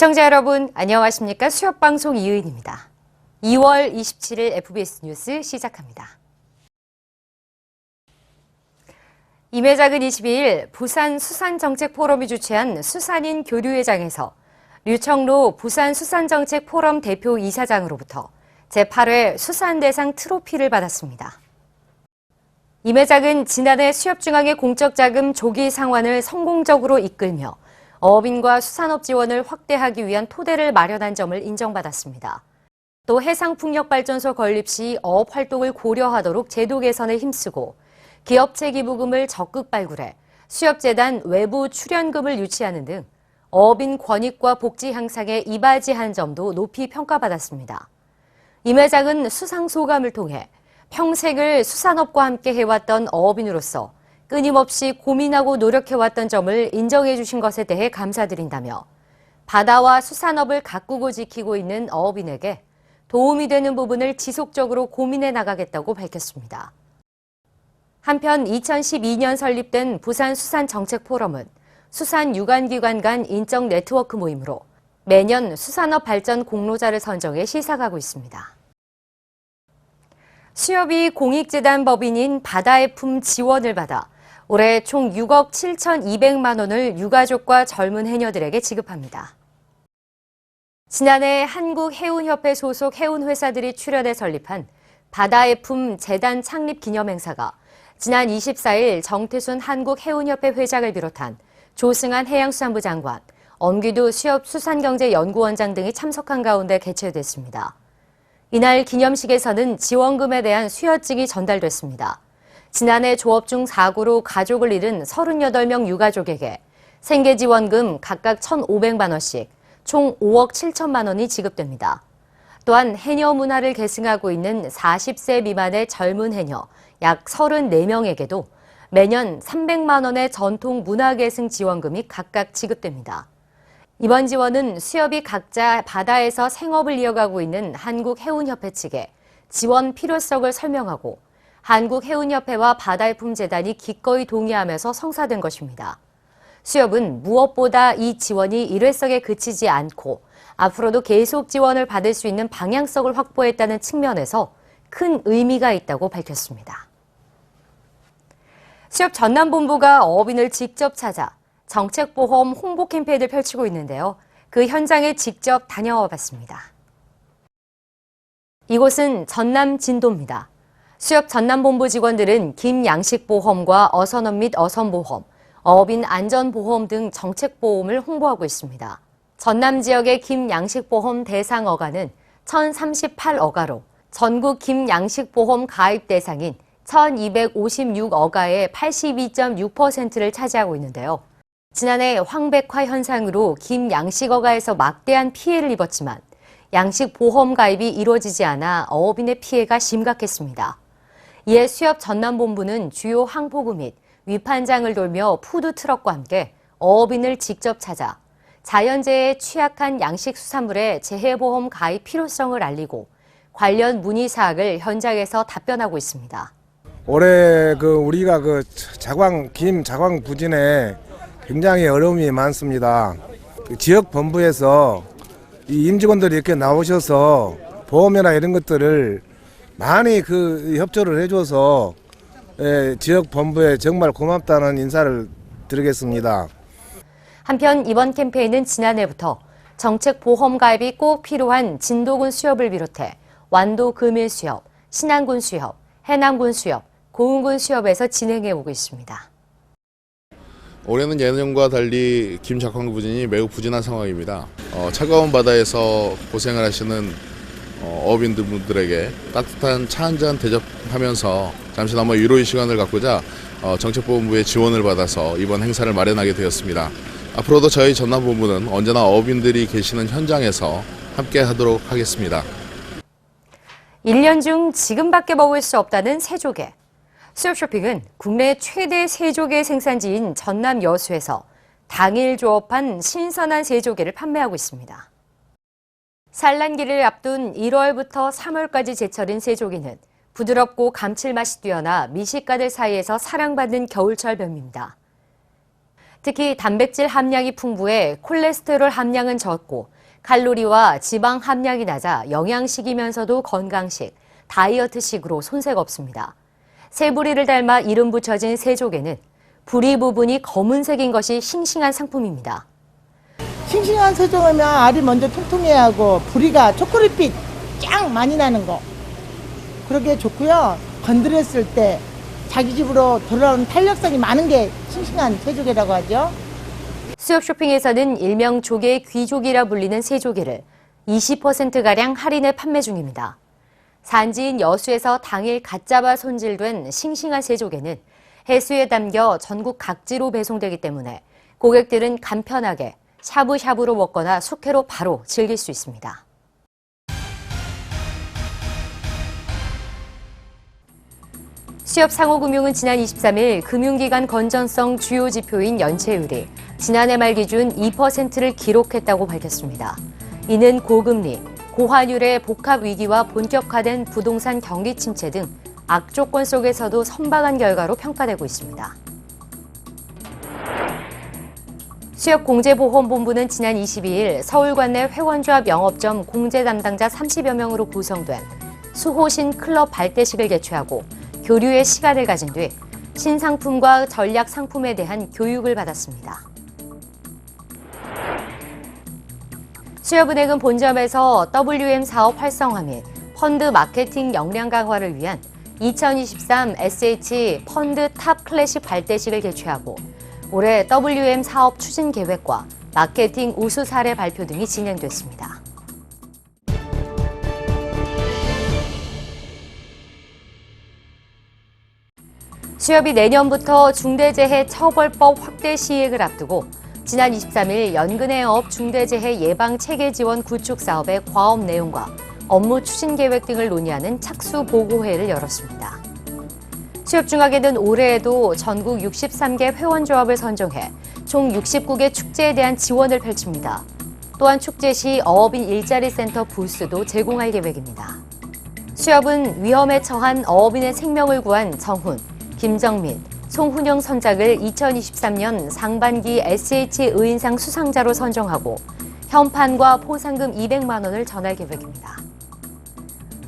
시청자 여러분, 안녕하십니까? 수협방송 이의입니다. 2월 27일 FBS 뉴스 시작합니다. 임회작은 22일 부산 수산정책포럼이 주최한 수산인 교류회장에서 류청로 부산 수산정책포럼 대표 이사장으로부터 제8회 수산대상 트로피를 받았습니다. 임 회장은 지난해 수협중앙의 공적자금 조기 상환을 성공적으로 이끌며 어업인과 수산업 지원을 확대하기 위한 토대를 마련한 점을 인정받았습니다. 또 해상풍력발전소 건립 시 어업 활동을 고려하도록 제도 개선에 힘쓰고 기업체 기부금을 적극 발굴해 수협재단 외부 출연금을 유치하는 등 어업인 권익과 복지 향상에 이바지한 점도 높이 평가받았습니다. 임 회장은 수상 소감을 통해 평생을 수산업과 함께 해왔던 어업인으로서 끊임없이 고민하고 노력해왔던 점을 인정해 주신 것에 대해 감사드린다며 바다와 수산업을 가꾸고 지키고 있는 어업인에게 도움이 되는 부분을 지속적으로 고민해 나가겠다고 밝혔습니다. 한편 2012년 설립된 부산수산정책포럼은 수산 유관기관 간 인적 네트워크 모임으로 매년 수산업 발전 공로자를 선정해 시사하고 있습니다. 수협이 공익재단 법인인 바다의 품 지원을 받아 올해 총 6억 7,200만 원을 유가족과 젊은 해녀들에게 지급합니다. 지난해 한국해운협회 소속 해운회사들이 출연해 설립한 바다의 품 재단 창립 기념 행사가 지난 24일 정태순 한국해운협회 회장을 비롯한 조승한 해양수산부 장관, 엄기두 수협수산경제연구원장 등이 참석한 가운데 개최됐습니다. 이날 기념식에서는 지원금에 대한 수여증이 전달됐습니다. 지난해 조업 중 사고로 가족을 잃은 38명 유가족에게 생계지원금 각각 1,500만 원씩 총 5억 7천만 원이 지급됩니다. 또한 해녀 문화를 계승하고 있는 40세 미만의 젊은 해녀 약 34명에게도 매년 300만 원의 전통 문화 계승 지원금이 각각 지급됩니다. 이번 지원은 수협이 각자 바다에서 생업을 이어가고 있는 한국해운협회 측에 지원 필요성을 설명하고 한국해운협회와 바다의품재단이 기꺼이 동의하면서 성사된 것입니다. 수협은 무엇보다 이 지원이 일회성에 그치지 않고 앞으로도 계속 지원을 받을 수 있는 방향성을 확보했다는 측면에서 큰 의미가 있다고 밝혔습니다. 수협 전남본부가 어업인을 직접 찾아 정책보험 홍보 캠페인을 펼치고 있는데요. 그 현장에 직접 다녀와 봤습니다. 이곳은 전남 진도입니다. 수협 전남본부 직원들은 김양식보험과 어선업 및 어선보험, 어업인 안전보험 등 정책보험을 홍보하고 있습니다. 전남 지역의 김양식보험 대상 어가는 1038어가로 전국 김양식보험 가입 대상인 1256어가의 82.6%를 차지하고 있는데요. 지난해 황백화 현상으로 김양식어가에서 막대한 피해를 입었지만 양식 보험 가입이 이루어지지 않아 어업인의 피해가 심각했습니다. 이에 수협 전남본부는 주요 항포구 및 위판장을 돌며 푸드트럭과 함께 어업인을 직접 찾아 자연재해에 취약한 양식수산물의 재해보험 가입 필요성을 알리고 관련 문의 사항을 현장에서 답변하고 있습니다. 올해 그 우리가 그 자광 김 자광 부진에 굉장히 어려움이 많습니다. 그 지역 본부에서 이 임직원들이 이렇게 나오셔서 보험이나 이런 것들을 많이 그 협조를 해줘서 예, 지역 본부에 정말 고맙다는 인사를 드리겠습니다. 한편 이번 캠페인은 지난해부터 정책 보험 가입이 꼭 필요한 진도군 수협을 비롯해 완도 금일 수협, 신안군 수협, 해남군 수협, 고흥군 수협에서 진행해 오고 있습니다. 올해는 예년과 달리 김작황 부진이 매우 부진한 상황입니다. 어, 차가운 바다에서 고생을 하시는 어, 어업인들에게 따뜻한 차 한잔 대접하면서 잠시나마 위로의 시간을 갖고자 어, 정책본부의 지원을 받아서 이번 행사를 마련하게 되었습니다. 앞으로도 저희 전남본부는 언제나 어업인들이 계시는 현장에서 함께 하도록 하겠습니다. 1년 중 지금밖에 먹을 수 없다는 새조개. 수협 쇼핑은 국내 최대 새조개 생산지인 전남 여수에서 당일 조업한 신선한 새조개를 판매하고 있습니다. 산란기를 앞둔 1월부터 3월까지 제철인 새조개는 부드럽고 감칠맛이 뛰어나 미식가들 사이에서 사랑받는 겨울철 별미입니다. 특히 단백질 함량이 풍부해 콜레스테롤 함량은 적고 칼로리와 지방 함량이 낮아 영양식이면서도 건강식, 다이어트식으로 손색 없습니다. 새부리를 닮아 이름 붙여진 새조개는 부리 부분이 검은색인 것이 싱싱한 상품입니다. 싱싱한 새종이면 알이 먼저 통통해야 하고 부리가 초콜릿빛 짱 많이 나는 거. 그러게 좋고요. 건드렸을 때 자기 집으로 돌아오는 탄력성이 많은 게 싱싱한 새조개라고 하죠. 수협 쇼핑에서는 일명 조개의 귀조기라 불리는 새조개를 20%가량 할인해 판매 중입니다. 산지인 여수에서 당일 갓 잡아 손질된 싱싱한 새조개는 해수에 담겨 전국 각지로 배송되기 때문에 고객들은 간편하게 샤브샤브로 먹거나 숙회로 바로 즐길 수 있습니다. 수협 상호금융은 지난 23일 금융기관 건전성 주요 지표인 연체율이 지난해 말 기준 2%를 기록했다고 밝혔습니다. 이는 고금리, 고환율의 복합 위기와 본격화된 부동산 경기 침체 등 악조건 속에서도 선방한 결과로 평가되고 있습니다. 수협공제보험본부는 지난 22일 서울 관내 회원조합 영업점 공제 담당자 30여 명으로 구성된 수호신 클럽 발대식을 개최하고 교류의 시간을 가진 뒤 신상품과 전략 상품에 대한 교육을 받았습니다. 수협은행은 본점에서 WM 사업 활성화 및 펀드 마케팅 역량 강화를 위한 2023 SH 펀드 탑 클래식 발대식을 개최하고 올해 WM 사업 추진 계획과 마케팅 우수 사례 발표 등이 진행됐습니다. 수협이 내년부터 중대재해 처벌법 확대 시행을 앞두고 지난 23일 연근해업 중대재해 예방 체계 지원 구축 사업의 과업 내용과 업무 추진 계획 등을 논의하는 착수 보고회를 열었습니다. 수협중학에는 올해에도 전국 63개 회원조합을 선정해 총 69개 축제에 대한 지원을 펼칩니다. 또한 축제 시 어업인 일자리 센터 부스도 제공할 계획입니다. 수협은 위험에 처한 어업인의 생명을 구한 정훈, 김정민, 송훈영 선장을 2023년 상반기 SH 의인상 수상자로 선정하고 현판과 포상금 200만 원을 전할 계획입니다.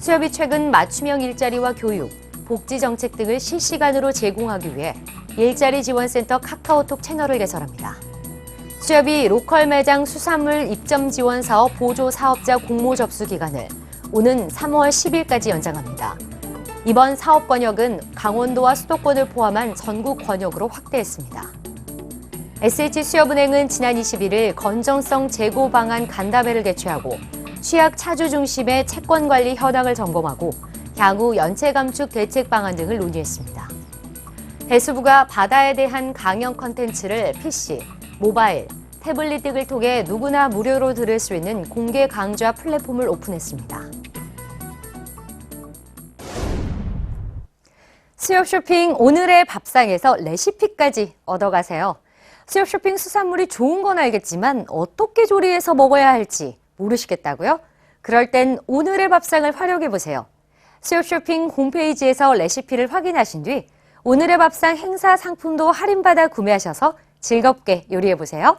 수협이 최근 맞춤형 일자리와 교육, 복지 정책 등을 실시간으로 제공하기 위해 일자리 지원센터 카카오톡 채널을 개설합니다. 수협이 로컬 매장 수산물 입점 지원 사업 보조 사업자 공모 접수 기간을 오는 3월 10일까지 연장합니다. 이번 사업 권역은 강원도와 수도권을 포함한 전국 권역으로 확대했습니다. SH수협은행은 지난 21일 건정성 재고 방안 간담회를 개최하고 취약 차주 중심의 채권 관리 현황을 점검하고 향후 연체 감축 대책 방안 등을 논의했습니다. 해수부가 바다에 대한 강연 컨텐츠를 PC, 모바일, 태블릿 등을 통해 누구나 무료로 들을 수 있는 공개 강좌 플랫폼을 오픈했습니다. 수협 쇼핑 오늘의 밥상에서 레시피까지 얻어가세요. 수협 쇼핑 수산물이 좋은 건 알겠지만 어떻게 조리해서 먹어야 할지 모르시겠다고요? 그럴 땐 오늘의 밥상을 활용해 보세요. 수협 쇼핑 홈페이지에서 레시피를 확인하신 뒤 오늘의 밥상 행사 상품도 할인받아 구매하셔서 즐겁게 요리해 보세요.